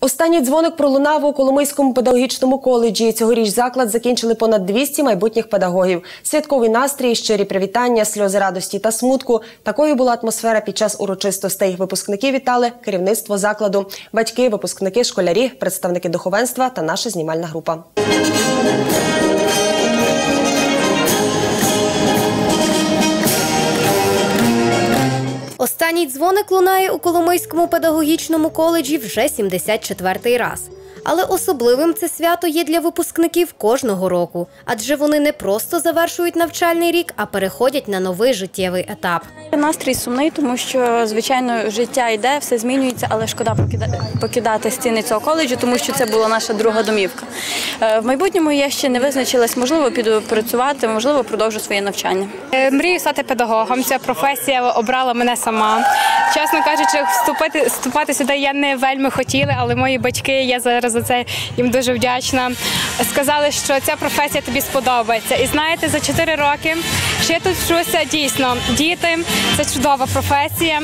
Останній дзвоник пролунав у Коломийському педагогічному коледжі. Цьогоріч заклад закінчили понад 200 майбутніх педагогів. Святковий настрій, щирі привітання, сльози радості та смутку. Такою була атмосфера під час урочистостей. Випускники вітали керівництво закладу, батьки, випускники, школярі, представники духовенства та наша знімальна група. Останній дзвоник лунає у Коломийському педагогічному коледжі вже 74-й раз. Але особливим це свято є для випускників кожного року, адже вони не просто завершують навчальний рік, а переходять на новий життєвий етап. Настрій сумний, тому що звичайно життя йде, все змінюється, але шкода покида- покидати стіни цього коледжу, тому що це була наша друга домівка. Е, В майбутньому я ще не визначилась, можливо, піду працювати, можливо, продовжу своє навчання. Е, Мрію стати педагогом. Ця професія обрала мене сама. Чесно кажучи, вступити вступати сюди я не вельми хотіла, але мої батьки, я зараз за це їм дуже вдячна. Сказали, що ця професія тобі сподобається. І знаєте, за 4 роки, що я тут вчуся дійсно. Діти це чудова професія.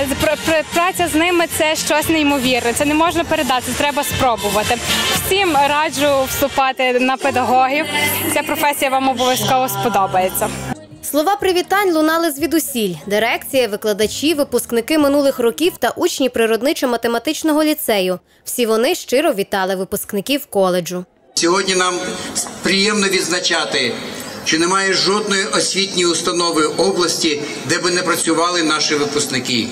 Е, пр- пр- Праця з ними це щось неймовірне. Це не можна передати, треба спробувати. Всім раджу вступати на педагогів. Ця професія вам обов'язково сподобається. Слова привітань лунали звідусіль. Дирекція, викладачі, випускники минулих років та учні природничо-математичного ліцею. Всі вони щиро вітали випускників коледжу. Сьогодні нам приємно відзначати, що немає жодної освітньої установи області, де би не працювали наші випускники.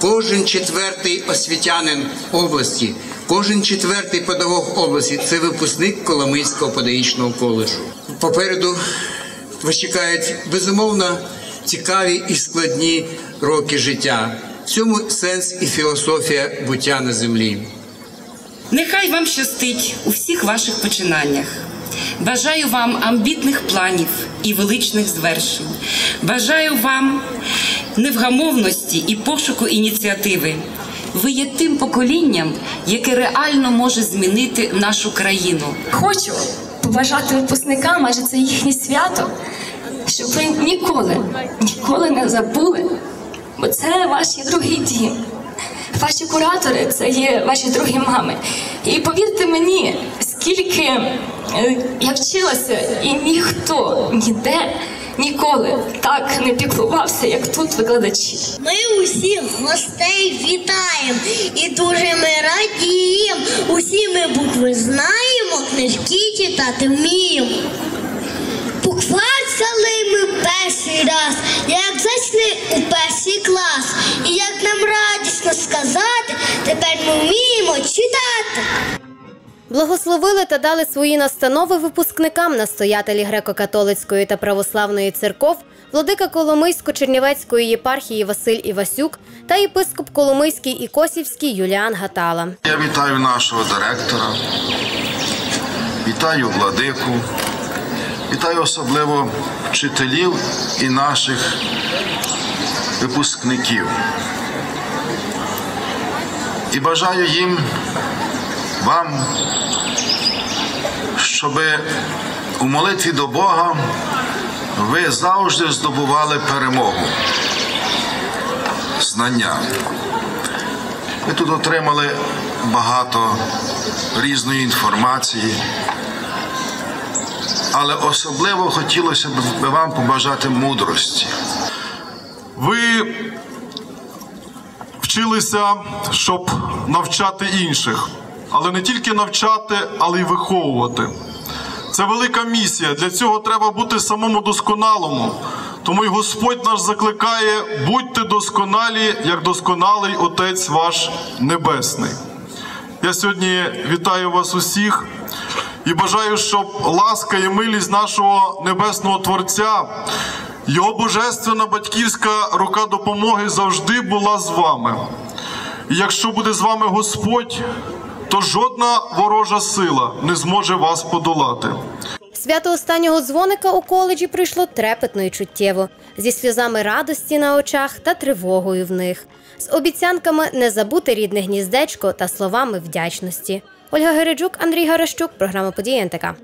Кожен четвертий освітянин області, кожен четвертий педагог області це випускник Коломийського педагогічного коледжу. Попереду вас чекають безумовно цікаві і складні роки життя. В цьому сенс і філософія буття на землі. Нехай вам щастить у всіх ваших починаннях. Бажаю вам амбітних планів і величних звершень. Бажаю вам невгамовності і пошуку ініціативи. Ви є тим поколінням, яке реально може змінити нашу країну. Хочу побажати випускникам, адже це їхнє свято, щоб ви ніколи, ніколи не забули, бо це ваш є другий дім. Ваші куратори це є ваші другі мами. І повірте мені, скільки е, я вчилася, і ніхто ніде ніколи так не піклувався, як тут викладачі. Ми усіх гостей вітаємо і дуже ми радіємо. Усі ми букви знаємо, книжки читати вміємо. Перший раз, як зайшли у перший клас. І як нам радісно сказати, тепер ми вміємо читати. Благословили та дали свої настанови випускникам настоятелі греко-католицької та православної церков, владика Коломийсько-Чернівецької єпархії Василь Івасюк та єпископ Коломийський і Косівський Юліан Гатала. Я вітаю нашого директора, вітаю владику, вітаю особливо вчителів і наших випускників. І бажаю їм вам, щоб у молитві до Бога ви завжди здобували перемогу, знання. Ми тут отримали багато різної інформації, але особливо хотілося б вам побажати мудрості. Ви вчилися, щоб навчати інших, але не тільки навчати, але й виховувати. Це велика місія. Для цього треба бути самому досконалому. Тому й Господь наш закликає: будьте досконалі, як досконалий Отець ваш Небесний. Я сьогодні вітаю вас усіх і бажаю, щоб ласка і милість нашого небесного Творця, його божественна батьківська рука допомоги завжди була з вами. І якщо буде з вами Господь, то жодна ворожа сила не зможе вас подолати. Свято останнього дзвоника у коледжі прийшло трепетно і чуттєво, зі сльозами радості на очах та тривогою в них, з обіцянками не забути рідне гніздечко та словами вдячності. Ольга Гереджук, Андрій Гаращук, програма «Події НТК».